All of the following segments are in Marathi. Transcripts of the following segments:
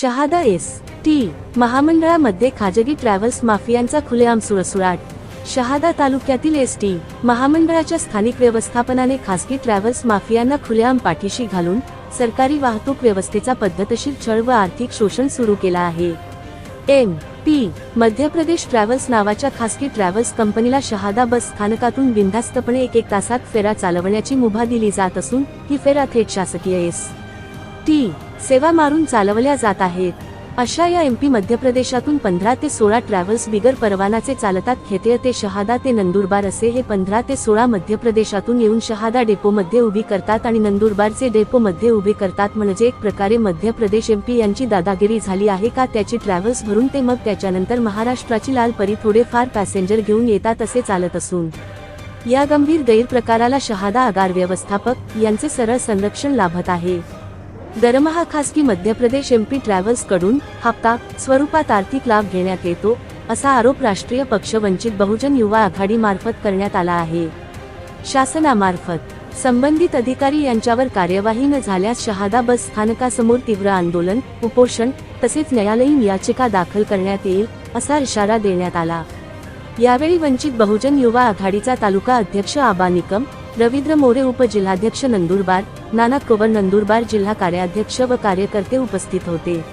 शहादा एस. टी. महामंडळामध्ये खाजगी ट्रॅव्हल्स माफियांचा खुलेआम सुळसुळाट शहादा तालुक्यातील एस. टी. महामंडळाच्या स्थानिक व्यवस्थापनाने खासगी ट्रॅव्हल्स माफियांना खुलेआम पाठीशी घालून सरकारी वाहतूक व्यवस्थेचा पद्धतशीर छळ व आर्थिक शोषण सुरू केला आहे. M. P Madhya Pradesh travels नावाच्या खासगी ट्रॅव्हल्स कंपनीला शहादा बस स्थानकातून बिनधास्तपणे एक एक तासात फेरा चालवण्याची मुभा दिली जात असून ही फेरा थेट शासकीय एस. टी सेवा मारून चालवल्या जात आहेत. अशा या एमपी मध्य प्रदेशातून पंधरा ते सोळा ट्रॅव्हल्स बिगर परवानाचे चालतात खेते ते शहादा ते नंदुरबार असे हे पंधरा ते सोळा मध्य प्रदेशातून येऊन शहादा डेपोमध्ये उभी करतात आणि नंदुरबारचे डेपोमध्ये उभे करतात म्हणजे एक प्रकारे मध्य प्रदेश एमपी यांची दादागिरी झाली आहे का त्याची ट्रॅव्हल्स भरून ते मग त्याच्यानंतर महाराष्ट्राची लाल परी थोडेफार पॅसेंजर घेऊन येतात असे चालत असून. या गंभीर गैरप्रकाराला शहादा आगार व्यवस्थापक यांचे सरळ संरक्षण लाभत आहे. दरमहा खासगी मध्य प्रदेश एमपी ट्रॅव्हल्सकडून हप्ता स्वरूपात आर्थिक लाभ घेण्यात येतो असा आरोप राष्ट्रीय पक्ष वंचित बहुजन युवा आघाडी मार्फत करण्यात आला आहे. शासनामार्फत संबंधित अधिकारी यांच्यावर कार्यवाही न झाल्यास शहादा बस स्थानकासमोर तीव्र आंदोलन उपोषण तसेच न्यायालयीन याचिका दाखल करण्यात येईल असा इशारा देण्यात आला. यावेळी वंचित बहुजन युवा आघाडीचा तालुका अध्यक्ष आबा निकम रवींद्र मोरे उपजिल्हाध्यक्ष नंदुरबार नाना कोवर नंदुरबार जिल्हा कार्याध्यक्ष व कार्यकर्ते उपस्थित होते.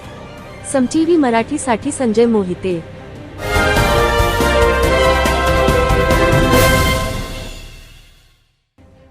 समटीव्ही मराठीसाठी संजय मोहिते.